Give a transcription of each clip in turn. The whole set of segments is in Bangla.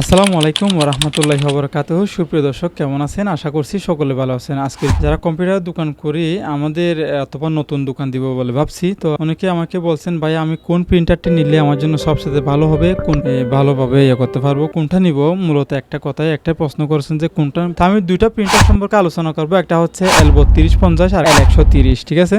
আসসালামু আলাইকুম ওরহমতুল্লাহি ওবরাকাত সুপ্রিয় দর্শক, কেমন আছেন? আশা করছি সকলে ভালো আছেন। আজকে যারা কম্পিউটার দোকান করি, আমাদের অথবা নতুন দোকান দিব বলে ভাবছি। তো অনেকে আমাকে বলছেন, ভাই, আমি কোন প্রিন্টারটি নিলে আমার জন্য সবচেয়ে ভালো হবে? কোন ভালোভাবে ইয়ে করতে পারব? কোনটা নিব? মূলত একটা কথায় একটা প্রশ্ন করেছেন যে, কোনটা? আমি দুইটা প্রিন্টার সম্পর্কে আলোচনা করব। একটা হচ্ছে এল বত্রিশ পঞ্চাশ আর এল একশো তিরিশ, ঠিক আছে?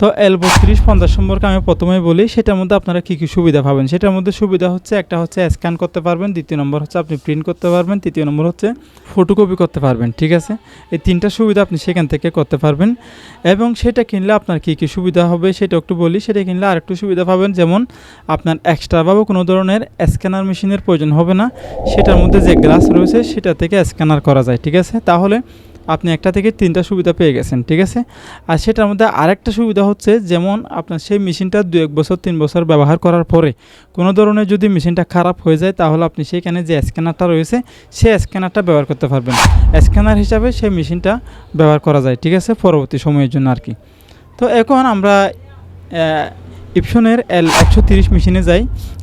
তো এল বত্রিশ পঞ্চাশ সম্পর্কে আমি প্রথমেই বলি, সেটার মধ্যে আপনারা কী কী সুবিধা পাবেন? সেটার মধ্যে সুবিধা হচ্ছে, একটা হচ্ছে স্ক্যান করতে পারবেন, দ্বিতীয় নম্বর হচ্ছে আপনি প্রিন্ট করতে পারবেন, তৃতীয় নম্বর হচ্ছে ফটোকপি করতে পারবেন, ঠিক আছে? এই তিনটা সুবিধা আপনি সেখান থেকে করতে পারবেন। এবং সেটা কিনলে আপনার কী কী সুবিধা হবে, সেটা একটু বলি, সেটা কিনলে আরেকটু সুবিধা পাবেন, যেমন আপনার এক্সট্রাভাবে কোনো ধরনের স্ক্যানার মেশিনের প্রয়োজন হবে না, সেটার মধ্যে যে গ্লাস রয়েছে, সেটা থেকে স্ক্যানার করা যায়, ঠিক আছে? তাহলে আপনি একটা থেকে তিনটা সুবিধা পেয়ে গেছেন, ঠিক আছে? আর সেটার মধ্যে আরেকটা সুবিধা হচ্ছে যেমন আপনার সেই মেশিনটা দু এক বছর, তিন বছর ব্যবহার করার পরে কোনো ধরনের যদি মেশিনটা খারাপ হয়ে যায় তাহলে আপনি সেখানে যে স্ক্যানারটা রয়েছে সেই স্ক্যানারটা ব্যবহার করতে পারবেন। স্ক্যানার হিসাবে সেই মেশিনটা ব্যবহার করা যায়, ঠিক আছে? পরবর্তী সময়ের জন্য আর কি। তো এখন আমরা ইপসনের এল একশো তিরিশ মেশিনে যাই।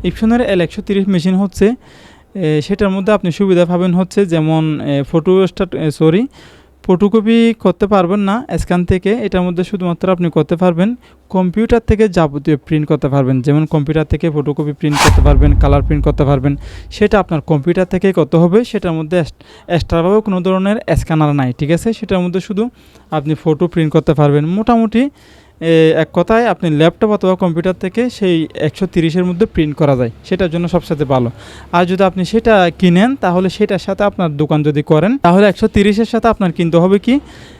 ইপসনের এল একশো তিরিশ মেশিন হচ্ছে সেটার মধ্যে আপনি সুবিধা পাবেন হচ্ছে যেমন ফটো স্টার্ট সরি ফটোকপি করতে পারবেন না, স্ক্যান থেকে। এটার মধ্যে শুধুমাত্র আপনি করতে পারবেন, কম্পিউটার থেকে যাবতীয় প্রিন্ট করতে পারবেন। যেমন কম্পিউটার থেকে ফটোকপি প্রিন্ট করতে পারবেন কালার প্রিন্ট করতে পারবেন। সেটা আপনার কম্পিউটার থেকেই করতে হবে। সেটার মধ্যে এক্সট্রাভাবে কোনো ধরনের স্ক্যানার নাই, ঠিক আছে? সেটার মধ্যে শুধু আপনি ফটো প্রিন্ট করতে পারবেন। মোটামুটি এক কথায় আপনি ল্যাপটপ অথবা কম্পিউটার থেকে সেই একশো তিরিশের মধ্যে প্রিন্ট করা যায়। সেটার জন্য সবসাথে ভালো। আর যদি আপনি সেটা কিনেন, তাহলে সেটার সাথে আপনার দোকান যদি করেন, তাহলে একশো তিরিশের সাথে আপনার কিনতে হবে কি?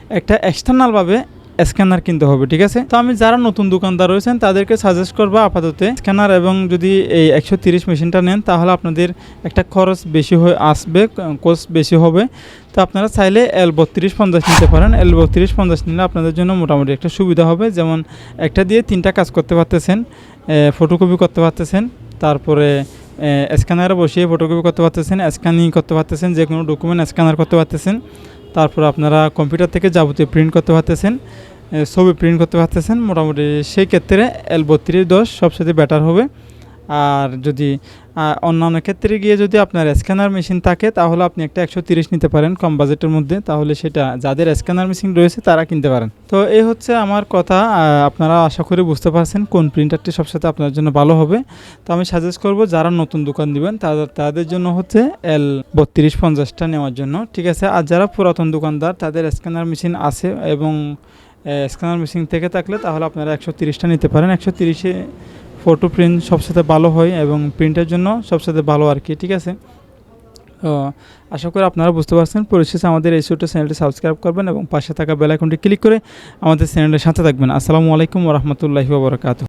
একটা এক্সটার্নালভাবে স্ক্যানার কিনতে হবে, ঠিক আছে? তো আমি যারা নতুন দোকানদার রয়েছেন, তাদেরকে সাজেস্ট করব আপাতত স্ক্যানার এবং যদি এই একশো তিরিশ মেশিনটা নেন, তাহলে আপনাদের একটা খরচ বেশি হয়ে আসবে কোস্ট বেশি হবে। তো আপনারা চাইলে এল বত্রিশ পঞ্চাশ নিতে পারেন। এল বত্রিশ পঞ্চাশ নিলে আপনাদের জন্য মোটামুটি একটা সুবিধা হবে। যেমন একটা দিয়ে তিনটা কাজ করতে পারতেছেন ফটোকপি করতে পারতেছেন, তারপরে স্ক্যানারে বসিয়ে ফটোকপি করতে পারতেছেন স্ক্যানিং করতে পারতেছেন যে কোনো ডকুমেন্ট স্ক্যানার করতে পারতেছেন। তারপর আপনারা কম্পিউটার থেকে যাবতীয় প্রিন্ট করতে পারতেছেন ছবি প্রিন্ট করতে পারতেছেন, মোটামুটি সেই ক্ষেত্রে এল বত্রিশ দশ সবচেয়ে বেটার হবে। আর যদি অন্যান্য ক্ষেত্রে গিয়ে যদি আপনার স্ক্যানার মেশিন থাকে, তাহলে আপনি একটা একশো তিরিশ নিতে পারেন কম বাজেটের মধ্যে। তাহলে সেটা, যাদের স্ক্যানার মেশিন রয়েছে, তারা কিনতে পারেন। তো এই হচ্ছে আমার কথা আপনারা আশা করি বুঝতে পারছেন কোন প্রিন্টারটি সবসাথে আপনার জন্য ভালো হবে। তো আমি সাজেস্ট করব, যারা নতুন দোকান দিবেন তাদের তাদের জন্য হচ্ছে এল বত্রিশ পঞ্চাশটা নেওয়ার জন্য, ঠিক আছে? আর যারা পুরাতন দোকানদার, তাদের স্ক্যানার মেশিন আছে এবং স্ক্যানার মেশিন থেকে থাকলে তাহলে আপনারা একশো তিরিশটা নিতে পারেন। একশো তিরিশে ফটো প্রিন্ট সবসাথে ভালো হয় এবং প্রিন্টের জন্য সবসাথে ভালো আর কি, ঠিক আছে? তো আশা করি আপনারা বুঝতে পারছেন। পরিশেষে আমাদের এই ছোটো চ্যানেলটি সাবস্ক্রাইব করবেন এবং পাশে থাকা বেল আইকনটি ক্লিক করে আমাদের চ্যানেলের সাথে থাকবেন। আসসালামু আলাইকুম রহমতুল্লাহি ওবরাকাতু